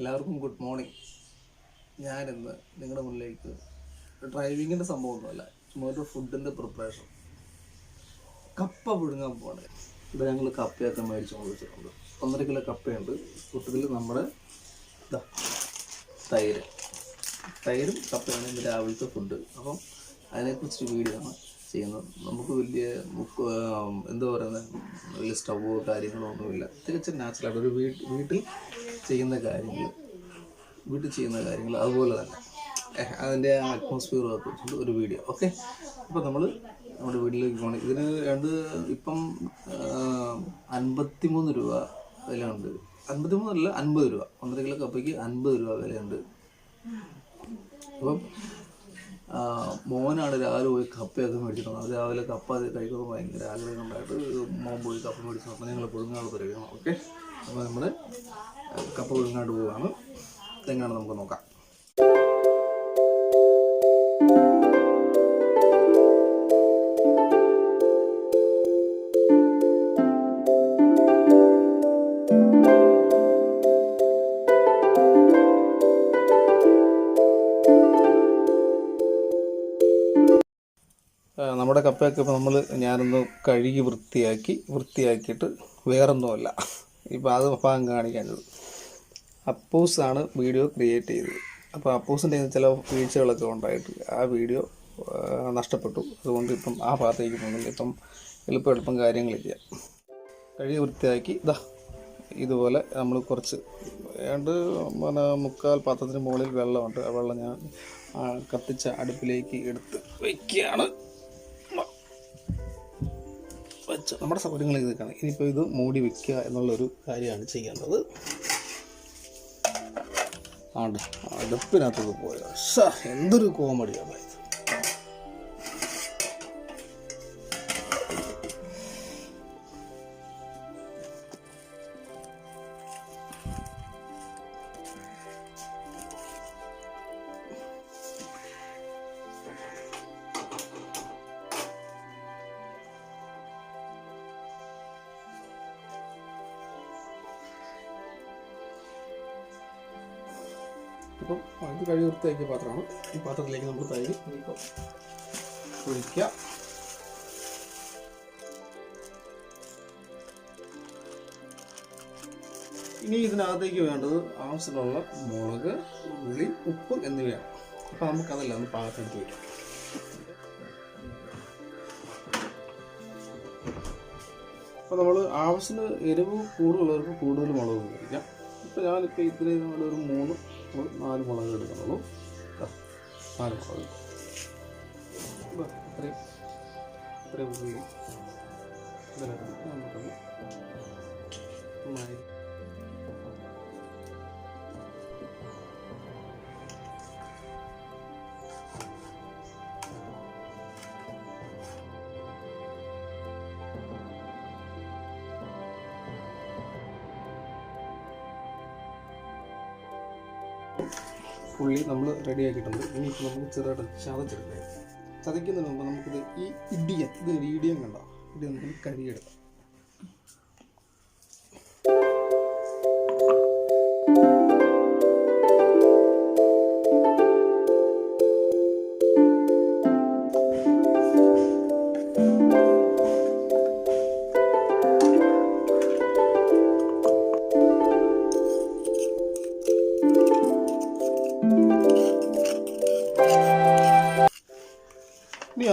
എല്ലാവർക്കും good morning. ഞാനിന്ന് നിങ്ങളുടെ മുന്നിലേക്ക് ഡ്രൈവിങ്ങിന്റെ സംഭവമൊന്നുമല്ല ചുമ്മാ ഒരു ഫുഡിന്റെ പ്രിപ്പറേഷൻ. കപ്പ പുഴുങ്ങാൻ പോകണേ ഇവിടെ ഞങ്ങൾ കപ്പയൊക്കെ മേടിച്ച് വെച്ചിട്ടുണ്ട് ഒന്നര കിലോ കപ്പയുണ്ട്. കൂട്ടത്തിൽ നമ്മുടെ തൈര്. തൈരും കപ്പയാണ് ഇന്ന് രാവിലത്തെ ഫുഡ്. അപ്പം അതിനെക്കുറിച്ച് വീഡിയോ ആണ് ചെയ്യുന്നത്. നമുക്ക് വലിയ എന്താ പറയുന്നത്? വലിയ സ്റ്റവോ കാര്യങ്ങളോ ഒന്നുമില്ല. തികച്ചും നാച്ചുറലായിട്ട് ഒരു വീട്ടിൽ ചെയ്യുന്ന കാര്യങ്ങൾ വീട്ടിൽ ചെയ്യുന്ന കാര്യങ്ങൾ അതുപോലെ തന്നെ. അതിന്റെ ആ അറ്റ്മോസ്ഫിയറും ഒക്കെ ഒരു വീഡിയോ ഓക്കെ അപ്പോൾ നമ്മൾ നമ്മുടെ വീട്ടിലേക്ക് പോകണം. ഇതിന് രണ്ട് ഇപ്പം അൻപത്തിമൂന്ന് രൂപ വിലയുണ്ട്. അൻപത്തിമൂന്നല്ല അൻപത് രൂപ. ഒന്നര കിലോ കപ്പയ്ക്ക് അൻപത് രൂപ വിലയുണ്ട്. അപ്പം മോനാണ് രാവിലെ പോയി കപ്പയൊക്കെ മേടിച്ചിട്ട് അത് രാവിലെ കപ്പ കഴിക്കുമ്പോൾ ഭയങ്കര ആഗ്രഹം ഉണ്ടായിട്ട് മോൻ പോയി കപ്പ മേടിച്ചു അപ്പോൾ ഞങ്ങൾ പുഴുങ്ങാട് പറയണം ഓക്കെ അപ്പോൾ നമ്മൾ കപ്പ വിഴുങ്ങാണ്ട് പോവുകയാണ് തെങ്ങാണ് നമുക്ക് നോക്കാം. നമ്മുടെ കപ്പയൊക്കെ ഇപ്പോൾ നമ്മൾ ഞാനൊന്ന് കഴുകി വൃത്തിയാക്കി വൃത്തിയാക്കിയിട്ട് വേറൊന്നുമല്ല. ഇപ്പോൾ അത് ഭാഗം കാണിക്കാനുള്ളൂ. അപ്പൂസ് ആണ് വീഡിയോ ക്രിയേറ്റ് ചെയ്തത് അപ്പോൾ അപ്പൂസിന്റെ ചില വീഴ്ചകളൊക്കെ ഉണ്ടായിട്ട് ആ വീഡിയോ നഷ്ടപ്പെട്ടു. അതുകൊണ്ട് ഇപ്പം ആ ഭാഗത്തേക്ക് പോകുന്നില്ല. ഇപ്പം എളുപ്പം എളുപ്പം കാര്യങ്ങളില്ല. കഴുകി വൃത്തിയാക്കി. ഇതാ ഇതുപോലെ നമ്മൾ കുറച്ച് ഏണ്ട് പിന്നെ മുക്കാൽ പാത്രത്തിന് മുകളിൽ വെള്ളമുണ്ട്. ആ വെള്ളം ഞാൻ കത്തിച്ച അടുപ്പിലേക്ക് എടുത്ത് വയ്ക്കുകയാണ് വെച്ച് നമ്മുടെ സൗകര്യങ്ങൾ ഇതൊക്കെയാണ് ഇനിയിപ്പോൾ ഇത് മൂടി വെക്കുക എന്നുള്ളൊരു കാര്യമാണ് ചെയ്യേണ്ടത്. ആണ്ട് അടുപ്പിനകത്തൊക്കെ പോയോ എന്തൊരു കോമഡിയാണ് ഇപ്പം ഇത് കഴുകി വൃത്തിയാക്കിയ പാത്രമാണ്. ഈ പാത്രത്തിലേക്ക് നമ്മൾ തൈര് ഒഴിക്കുക ഇനി ഇതിനകത്തേക്ക് വേണ്ടത് ആവശ്യമുള്ള മുളക് ഉള്ളി ഉപ്പ് എന്നിവയാണ്. അപ്പം നമുക്കതല്ല ഒന്ന് പാകത്തെടുത്ത് വയ്ക്കാം അപ്പോൾ നമ്മൾ ആവശ്യത്തിന് എരിവ് കൂടുതലുള്ളവർക്ക് കൂടുതൽ മുളക് ഉപയോഗിക്കാം. ഇപ്പോൾ ഞാനിപ്പോൾ ഇത്രയും നമ്മളൊരു മൂന്ന് ഒരു നാല് മുളക് എടുക്കുന്നുള്ളൂ നാല് മുളക്. ഇത്രയും. ഇത്രയും ഉള്ളി ഇതിനകത്ത് നമുക്കൊന്ന് ഉള്ളി നമ്മൾ റെഡിയാക്കിയിട്ടുണ്ട് ഇനിയിപ്പോൾ നമുക്ക് ചെറുതായിട്ട് ചതച്ചെടുക്കാം. ചതയ്ക്കുന്നതിന് മുമ്പ് നമുക്കിത് ഈ ഇടിയൻ ഇത് ഇടിയൻ കണ്ടോ? ഇത് നമുക്ക് കഴുകിയെടുക്കാം.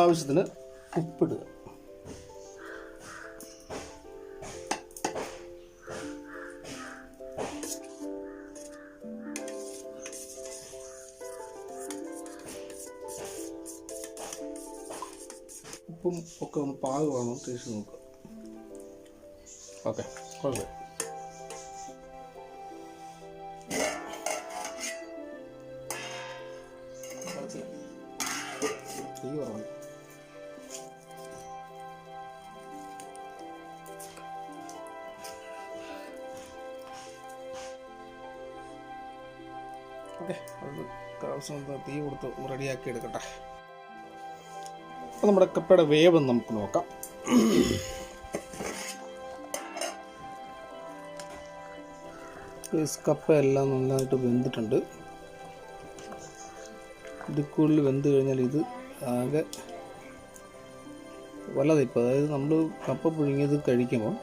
ആവശ്യത്തിന് ഉപ്പിടുക. ഉപ്പും ഒക്കെ ഒന്ന് പാകമാണോ? ടേസ്റ്റ് നോക്കുക ഓക്കെ കുഴപ്പമില്ല. ഓക്കെ അത് ആവശ്യം തീ കൊടുത്ത് റെഡിയാക്കി എടുക്കട്ടെ. അപ്പോൾ നമ്മുടെ കപ്പയുടെ വേവ് നമുക്ക് നോക്കാം. കപ്പ എല്ലാം നന്നായിട്ട് വെന്തിട്ടുണ്ട്. ഇത് വെന്ത് കഴിഞ്ഞാൽ ഇത് ആകെ വല്ലതിപ്പോൾ അതായത് നമ്മൾ കപ്പ പുഴുങ്ങിയത് കഴിക്കുമ്പോൾ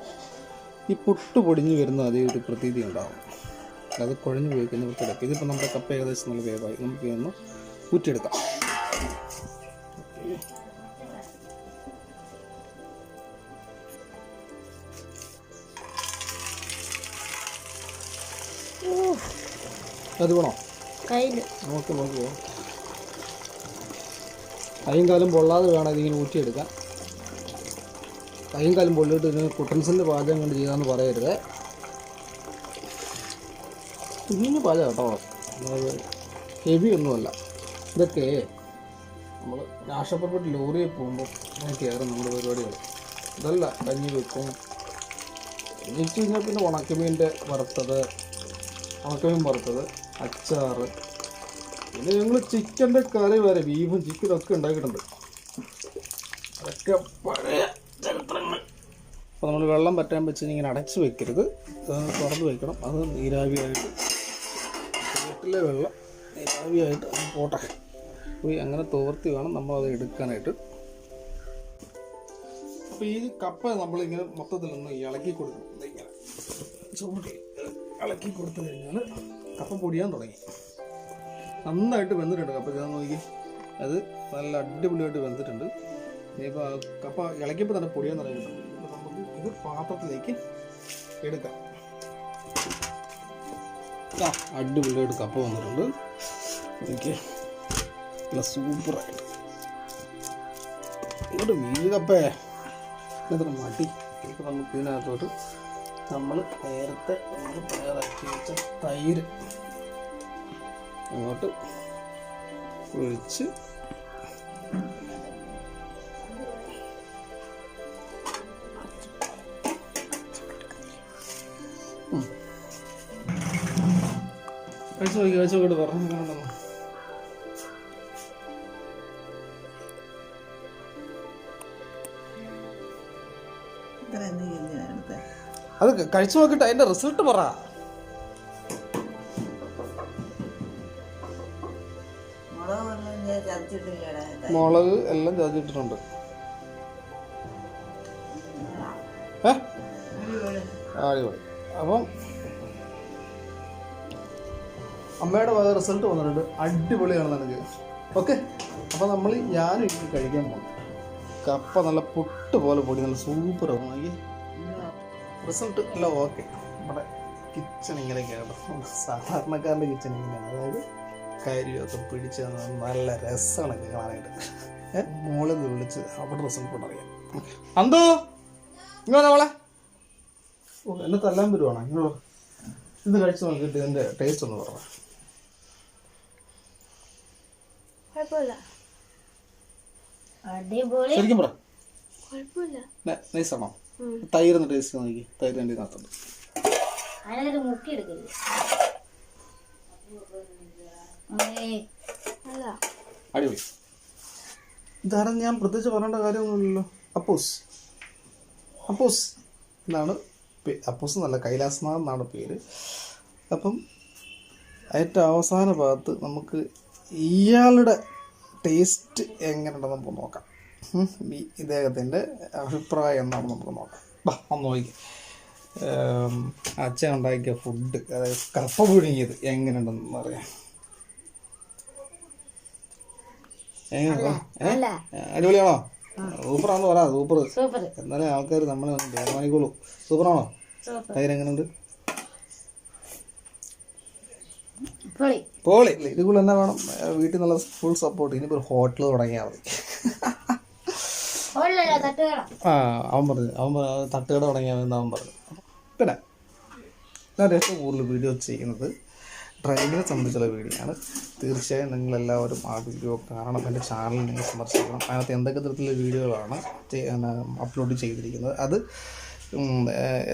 ഈ പുട്ട് പൊടിഞ്ഞു വരുന്ന അതേ ഒരു പ്രതീതി ഉണ്ടാവും. അത് കുഴഞ്ഞു പോയി കഴിഞ്ഞാൽ വൃത്തിയെടുക്കും ഇതിപ്പോൾ നമ്മുടെ കപ്പ ഏകദേശം നല്ല വേവായി. നമുക്ക് ഇതൊന്ന് ഊറ്റിയെടുക്കാം. അത് വേണോ? നമുക്ക് നമുക്ക് കൈയും കാലം പൊള്ളാതെ വേണം ഇതിങ്ങനെ ഊറ്റിയെടുക്കാം കൈയും കാലം പൊള്ളിയിട്ട് ഇതിന് കുട്ടൻസിന്റെ പാചകം കൊണ്ട് ചെയ്യാമെന്ന് പറയരുത്. കുഞ്ഞു പാല കേട്ടോ അതായത് ഹെവി ഒന്നുമല്ല. ഇതൊക്കെ നമ്മൾ രാഷ്ട്രപ്രപ്പെട്ട് ലോറിയിൽ പോകുമ്പോൾ കയറും നമ്മുടെ പരിപാടികൾ. ഇതല്ല കഞ്ഞി വെക്കും. വെച്ച് കഴിഞ്ഞാൽ പിന്നെ ഉണക്കമീന്റെ വറുത്തത് ഉണക്കമീൻ വറുത്തത് അച്ചാറ്. പിന്നെ ഞങ്ങൾ ചിക്കന്റെ കറി വരെ ബീഫും ചിക്കനും ഒക്കെ ഉണ്ടാക്കിയിട്ടുണ്ട്. അതൊക്കെ പഴയ ചരിത്രങ്ങൾ. അപ്പോൾ നമ്മൾ വെള്ളം പറ്റാൻ വെച്ച് ഇങ്ങനെ അടച്ച് വെക്കരുത്. അത് തുറന്ന് വെക്കണം. അത് നീരാവിയായിട്ട് വീട്ടിലെ വെള്ളം ആവിയായിട്ട് പോട്ടെ. പോയി അങ്ങനെ തോർത്തി വേണം നമ്മളത് എടുക്കാനായിട്ട്. അപ്പോൾ ഈ കപ്പ നമ്മളിങ്ങനെ മൊത്തത്തിലൊന്ന് ഇളക്കി കൊടുക്കും. ഇങ്ങനെ. ചൂടി ഇളക്കി കൊടുത്തു കഴിഞ്ഞാൽ കപ്പ പൊടിയാൻ തുടങ്ങി. നന്നായിട്ട് വെന്തിട്ടുണ്ട് കപ്പ. ഞാൻ നോക്കി. അത് നല്ല അടിപൊളിയായിട്ട് വെന്തിട്ടുണ്ട്. ഇനിയിപ്പോൾ കപ്പ ഇളക്കിയപ്പോൾ തന്നെ പൊടിയാൻ തുടങ്ങിയിട്ടുണ്ട് അപ്പോൾ നമുക്ക് ഇത് പാത്രത്തിലേക്ക് എടുക്കാം. അടിപൊളിയായിട്ട് കപ്പ വന്നിട്ടുണ്ട്. എനിക്ക് നല്ല സൂപ്പറായിട്ട്. ഇങ്ങോട്ട് വീട് കപ്പേ. ഇതൊക്കെ മടി. ഇപ്പം നമുക്ക് ഇതിനകത്തോട്ട് നമ്മൾ നേരത്തെ നമ്മൾ തയ്യാറാക്കി വെച്ച തൈര് അങ്ങോട്ട് ഒഴിച്ച് ഉം. കഴിച്ച് നോക്കി കഴിച്ച് പറഞ്ഞു അത് കഴിച്ചു നോക്കിട്ട് അതിന്റെ റിസൾട്ട് പറ. മുളക് എല്ലാം ചതച്ചിട്ടിട്ടുണ്ട് ഏ? അടിപൊളി. അപ്പം അമ്മയുടെ വക റിസൾട്ട് വന്നിട്ടുണ്ട്. അടിപൊളിയാണ് നിനക്ക് ഓക്കെ അപ്പോൾ നമ്മൾ ഞാനും എനിക്ക് കഴിക്കാൻ പോകും കപ്പ നല്ല പുട്ട് പോലെ പൊടി നല്ല സൂപ്പർ ആണെങ്കിൽ റിസൾട്ട് നല്ല ഓക്കെ നമ്മുടെ കിച്ചൺ ഇങ്ങനെയൊക്കെയാണ് സാധാരണക്കാരന്റെ കിച്ചൺ ഇങ്ങനെയാണ്. അതായത് കരിയൊക്കെ പിടിച്ച് നല്ല രസമാണ് കാണാനായിട്ട്. നിന്ന് വിളിച്ച് അവിടെ റിസൾട്ട് കൊണ്ടറിയാം അന്തോ ഇങ്ങനെ മോളെ. ഓ എന്നെ തല്ലാൻ വരുവാണോ? ഇങ്ങോട്ടോ ഇത് കഴിച്ച് നോക്കിയിട്ട് ഇതിന്റെ ടേസ്റ്റ് ഒന്ന് പറ. കുഴപ്പമില്ല. ശരിക്കും പറ. കുഴപ്പമില്ല. നൈസാണോ ടേസ്റ്റ് നോക്കി. തൈര് എന്റെ ഇതിനകത്തുണ്ട് അടിപൊളി. ഇതാരും ഞാൻ പ്രത്യേകിച്ച് പറയേണ്ട കാര്യമൊന്നുമില്ലല്ലോ. അപ്പൂസ്. അപ്പൂസ് എന്നാണ് അപ്പോസ് അപ്പൂസ് എന്നല്ല കൈലാസനാഥ് എന്നാണ് പേര്. അപ്പം ഏറ്റവും അവസാന ഭാഗത്ത് നമുക്ക് ഇയാളുടെ ടേസ്റ്റ് എങ്ങനെയുണ്ടെന്ന് നമുക്ക് നോക്കാം. ഈ ഇദ്ദേഹത്തിന്റെ അഭിപ്രായം എന്താണെന്ന് നമുക്ക് നോക്കാം. ബാ ഒന്ന് നോക്കി അച്ഛൻ ഉണ്ടാക്കിയ ഫുഡ് അതായത് കപ്പ പുഴുങ്ങിയത് എങ്ങനെയുണ്ടെന്ന് അറിയാം. എങ്ങനെ അല്ല. അടിപൊളിയാണോ? സൂപ്പറാണെന്ന് പറ സൂപ്പർ. സൂപ്പർ. എന്നാലേ ആൾക്കാർ നമ്മളെ ബഹുമാനിക്കുള്ളൂ സൂപ്പറാണോ? തൈര് എങ്ങനെയുണ്ട്? പൊളി. ഇത് കൂടെ എന്നാ വേണം? വീട്ടിൽ നല്ല ഫുൾ സപ്പോർട്ട് ഇനിയിപ്പോ ഒരു ഹോട്ടൽ തുടങ്ങിയാൽ മതി. ആ അവൻ പറഞ്ഞു അവൻ പറഞ്ഞു തട്ടുകട തുടങ്ങിയാൽ മതി അവൻ പറഞ്ഞു. പിന്നെ ഞാൻ ഏറ്റവും കൂടുതൽ വീഡിയോ ചെയ്യുന്നത്. ഡ്രൈവിങ്ങിനെ സംബന്ധിച്ചുള്ള വീഡിയോയാണ് ആണ്. തീർച്ചയായും നിങ്ങളെല്ലാവരും ആ വീഡിയോ കാണണം. എന്റെ ചാനൽ നിങ്ങൾ സന്ദർശിക്കണം. അതിനകത്ത് എന്തൊക്കെ തരത്തിലുള്ള വീഡിയോകളാണ് അപ്ലോഡ് ചെയ്തിരിക്കുന്നത്. അത്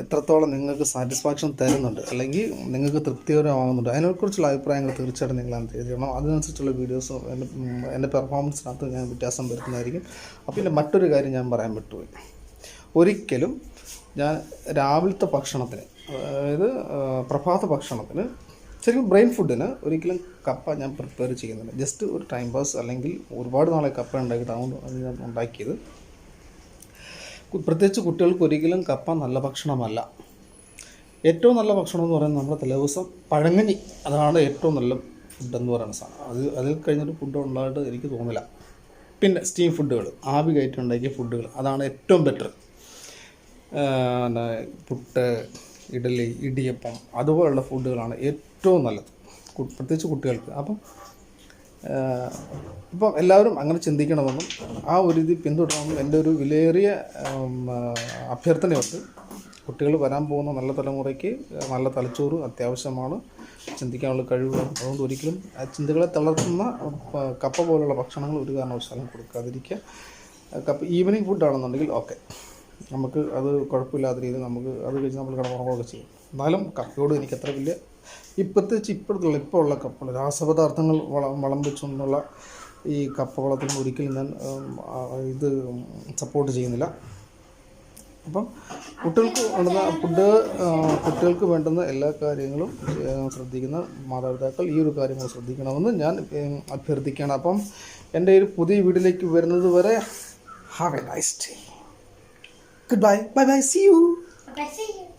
എത്രത്തോളം നിങ്ങൾക്ക് സാറ്റിസ്ഫാക്ഷൻ തരുന്നുണ്ട്? അല്ലെങ്കിൽ നിങ്ങൾക്ക് തൃപ്തികരമാകുന്നുണ്ട് അതിനെക്കുറിച്ചുള്ള അഭിപ്രായങ്ങൾ തീർച്ചയായിട്ടും നിങ്ങൾ എന്ത് ചെയ്യണം അതിനനുസരിച്ചുള്ള വീഡിയോസ് എന്റെ എന്റെ പെർഫോമൻസിനകത്ത് ഞാൻ വ്യത്യാസം വരുത്തുന്നതായിരിക്കും. അപ്പോൾ പിന്നെ മറ്റൊരു കാര്യം ഞാൻ പറയാൻ വിട്ടുപോയി. ഒരിക്കലും ഞാൻ രാവിലത്തെ ഭക്ഷണത്തിന് അതായത് പ്രഭാത ഭക്ഷണത്തിന് ശരിക്കും ബ്രെയിൻ ഫുഡിന് ഒരിക്കലും കപ്പ ഞാൻ പ്രിപ്പയർ ചെയ്യുന്നില്ല. ജസ്റ്റ് ഒരു ടൈം പാസ് അല്ലെങ്കിൽ ഒരുപാട് നാളെ കപ്പ അതുകൊണ്ട് അത് ഞാൻ ഉണ്ടാക്കിയത് പ്രത്യേകിച്ച് കുട്ടികൾക്ക് ഒരിക്കലും കപ്പ നല്ല ഭക്ഷണമല്ല. ഏറ്റവും നല്ല ഭക്ഷണം എന്ന് പറയുന്നത് നമ്മുടെ തലേദിവസം പഴങ്ങഞ്ഞി. അതാണ് ഏറ്റവും നല്ല ഫുഡ് എന്ന് പറയുന്ന സാധനം അത് അതിൽ കഴിഞ്ഞൊരു ഫുഡ് ഉണ്ടായിട്ട് എനിക്ക് തോന്നില്ല. പിന്നെ സ്റ്റീം ഫുഡുകൾ ആവി കയറ്റി ഉണ്ടാക്കിയ ഫുഡുകൾ അതാണ് ഏറ്റവും ബെറ്റർ പുട്ട് ഇഡലി ഇടിയപ്പം അതുപോലുള്ള ഫുഡുകളാണ് ഏറ്റവും നല്ലത്. പ്രത്യേകിച്ച് കുട്ടികൾക്ക്. അപ്പം ഇപ്പം എല്ലാവരും അങ്ങനെ ചിന്തിക്കണമെന്നും ആ ഒരു ഇത് പിന്തുടരണമെന്നും എന്റെ ഒരു വിലയേറിയ അഭ്യർത്ഥനയുണ്ട്. കുട്ടികൾ വരാൻ പോകുന്ന നല്ല തലമുറയ്ക്ക് നല്ല തലച്ചോറ് അത്യാവശ്യമാണ്. ചിന്തിക്കാനുള്ള കഴിവ് അതുകൊണ്ട് ഒരിക്കലും ആ ചിന്തകളെ തളർത്തുന്ന കപ്പ പോലുള്ള ഭക്ഷണങ്ങൾ ഒരു കാരണവശാലും കൊടുക്കാതിരിക്കുക. കപ്പ ഈവനിങ് ഫുഡാണെന്നുണ്ടെങ്കിൽ ഓക്കെ. നമുക്ക് അത് കുഴപ്പമില്ലാത്ത രീതിയിൽ നമുക്ക് അത് കഴിഞ്ഞ് നമ്മൾ കിടന്നുറങ്ങുകയൊക്കെ ചെയ്യും. എന്നാലും കപ്പയോട് എനിക്ക് അത്ര വലിയ ഇപ്പോഴത്തെ ഇപ്പോഴത്തുള്ള ഇപ്പോൾ ഉള്ള കപ്പകൾ രാസപദാർത്ഥങ്ങൾ വള വളം വെച്ചുകൊണ്ടുള്ള ഈ കപ്പ വളത്തിന് ഒരിക്കലും ഞാൻ ഇത് സപ്പോർട്ട് ചെയ്യുന്നില്ല. അപ്പം കുട്ടികൾക്ക് വേണ്ടുന്ന ഫുഡ് കുട്ടികൾക്ക് വേണ്ടുന്ന എല്ലാ കാര്യങ്ങളും ശ്രദ്ധിക്കുന്ന മാതാപിതാക്കൾ ഈ ഒരു കാര്യങ്ങൾ ശ്രദ്ധിക്കണമെന്ന് ഞാൻ അഭ്യർത്ഥിക്കുകയാണ്. അപ്പം എന്റെ ഒരു പുതിയ വീട്ടിലേക്ക് വരുന്നത് വരെ have a nice day Goodbye. Bye bye. See you. Bye bye. See you.